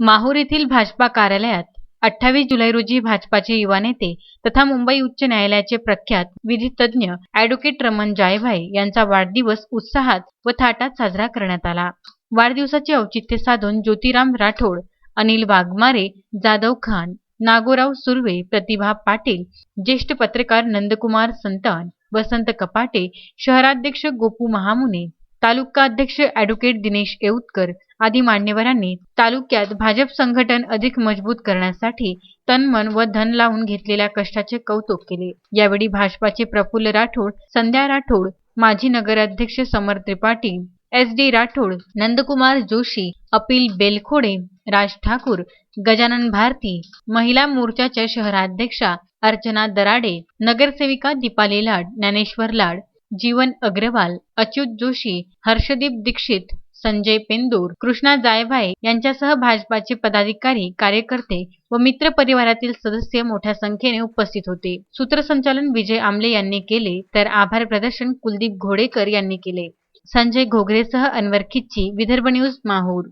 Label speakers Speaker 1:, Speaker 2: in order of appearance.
Speaker 1: माहूर येथील भाजपा कार्यालयात अठ्ठावीस जुलै रोजी भाजपाचे युवा नेते तथा मुंबई उच्च न्यायालयाचे प्रख्यात विधितज्ञ अॅडव्होकेट रमण जायभाई यांचा वाढदिवस उत्साहात व थाटात साजरा करण्यात आला. वाढदिवसाचे औचित्य साधून ज्योतिराम राठोड अनिल वाघमारे जाधव खान नागोराव सुर्वे प्रतिभा पाटील ज्येष्ठ पत्रकार नंदकुमार संतान वसंत कपाटे शहराध्यक्ष गोपू महामुने तालुका अध्यक्ष अॅडव्होकेट दिनेश येऊतकर आदी मान्यवरांनी तालुक्यात भाजप संघटन अधिक मजबूत करण्यासाठी तनमन व धन लावून घेतलेल्या कष्टाचे कौतुक केले. यावेळी भाजपाचे प्रफुल्ल राठोड संध्या राठोड माजी नगराध्यक्ष समर त्रिपाठी एस डी राठोड नंदकुमार जोशी अपिल बेलखोडे राज ठाकूर गजानन भारती महिला मोर्चाच्या शहराध्यक्षा अर्चना दराडे नगरसेविका दीपाली लाड ज्ञानेश्वर लाड जीवन अग्रवाल अच्युत जोशी हर्षदीप दीक्षित संजय पेंदूर कृष्णा जायभाये यांच्यासह भाजपाचे पदाधिकारी कार्यकर्ते व मित्र परिवारातील सदस्य मोठ्या संख्येने उपस्थित होते. सूत्रसंचालन विजय आमले यांनी केले तर आभार प्रदर्शन कुलदीप घोडेकर यांनी केले. संजय घोगरेसह अनवर खिच्ची विदर्भ न्यूज माहूर.